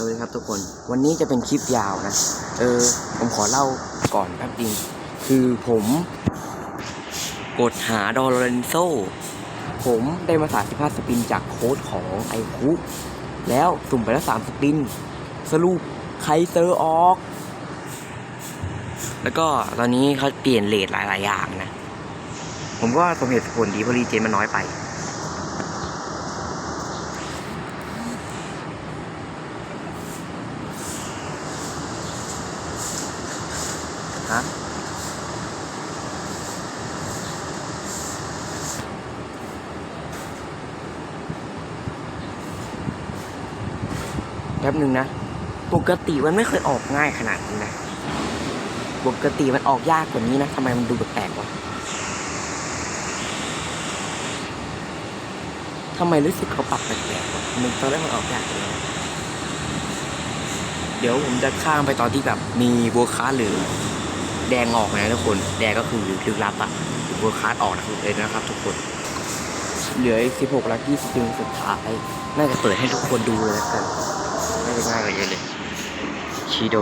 สวัสดีครับทุกคนวันนี้จะเป็นคลิปยาวนะ เออ ผมขอเล่าก่อนแป๊บเดียวคือผมกดหาดอลเรนโซ ผมได้มา 35 สปินจากโค้ดของไอคุแล้วสุ่มไปแล้ว 3 สปิน สรุปใครเซอร์ออก แล้วก็ตอนนี้เขาเปลี่ยนเลทหลาย ๆ อย่างนะ ผมก็สมเหตุผลดีเพราะรีเจนมันน้อยไป ป๊บหนึ่งนะ ปกติมันไม่เคยออกง่ายขนาดนี้นะ ปกติมันออกยากกว่านี้นะทำไมมันดูแปลกวะทำไมรู้สึกเขาปรับแปลกๆวะมันตอนแรกมันออกยากเลยเดี๋ยวผมจะข้ามไปตอนที่แบบมีโวคาหรือ แดงออกนะทุกคน แดงก็คือลึกลับอะโวคาออกนะเลยนะครับ ทุกคน เหลืออีก16ลักกี้สปินสุดท้าย น่าจะเปิดให้ทุกคนดูเลยแล้วกัน น่ง่ายกว่าเยอะเลยชิโด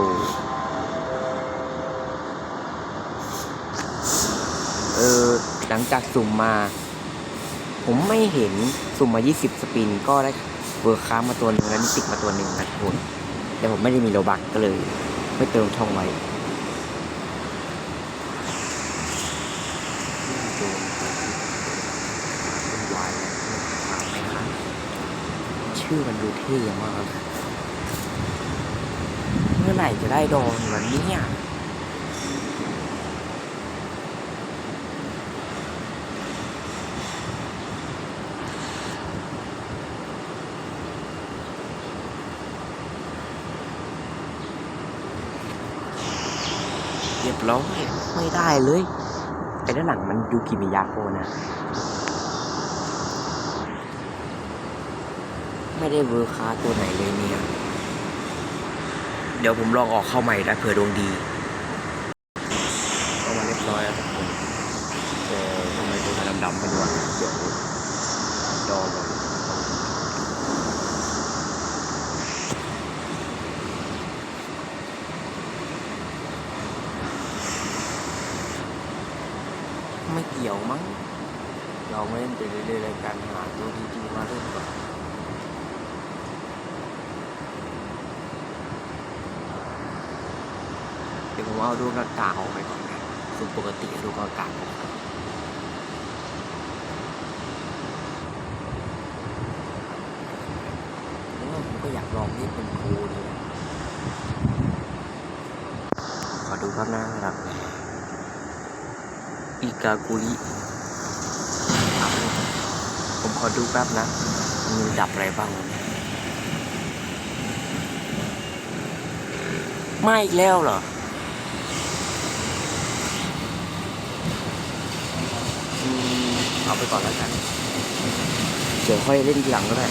เออหลังจากสุ่มมา ผมไม่เห็นสุ่มมา 20 สปิน ก็ได้เวอร์ค้ามาตัวหนึ่งและมิติกมาตัวหนึ่งนะทุกคนแต่ผมไม่ได้มีโลบักก็เลย ไม่เติมช่องไว้ชื่อมันดูเท่มากเลย มื่อไหร่จะได้ดองวันนี้เนี่ยเรียบร้อยไม่ได้เลยไอ้ด้านหลังมันดูกิมิยาโกนะ ไม่ได้เวอร์คาตัวไหนเลยเนี่ย เดี๋ยวผมลองออกเข้าใหม่นะเผื่อดวงดีเข้ามาเรียบร้อยแล้วทุกคนแต่ทำไมตัวมันดำๆไม่รู้อะเดี๋ยวดอเลยไม่เกี่ยวมั้ง เราไม่เล่นไปเรื่อยๆรายการหาตัวดีๆมาเล่นก่อน เดี๋ยวผมเอาดูกากาออกไปก่อนนะสุดปกติดูกากาออกก่อนเพราะว่าผมก็อยากลองเล่เป็นครูดีนะขอดูภาพหน้าหลักอีกากุริผมขอดูแป๊บนะ มีดับอะไรบ้างไม่อีกแล้วเหรอ เอาไปก่อนแล้วกันเดี๋ยวค่อยเล่นทีหลังก็ได้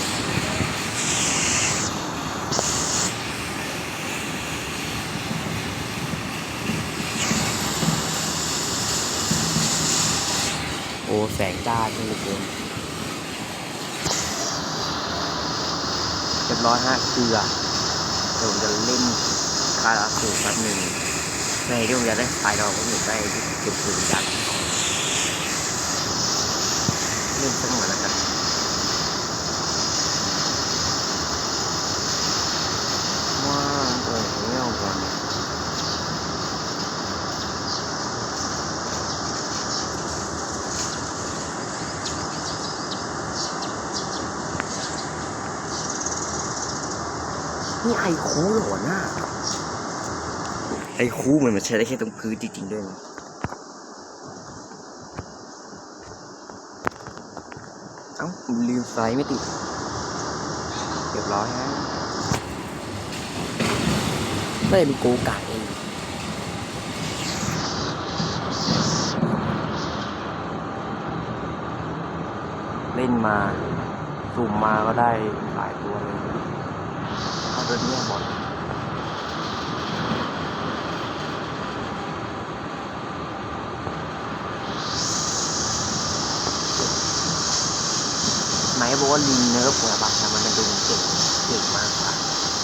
โอ้แสงจ้าที่เกินเรียบร้อยฮะเกลือเดี๋ยวผมจะเล่นคาราสูแป๊บหนึ่งในที่ผมจะได้สายดอกผมอยากได้เก็บถึงจังเล่นสักหน่อยแล้วกันว้าวโอ้โหไม่เอาก่อนนี่ไอคูเหรอหน้าไอคูมันมันใช้ได้แค่ตรงพื้นจริงๆด้วยนะ เอ้าลืมไฟไม่ติดเรียบร้อยฮะไม่ได้เป็นโกกะเองเล่นมาสุ่มมาก็ได้หลายตัวเลยเอาตัวเนี้ยหม ไหนบอกว่าลิงเนิร์ฟหัวบัตรนะมันเป็นตัวเก่ง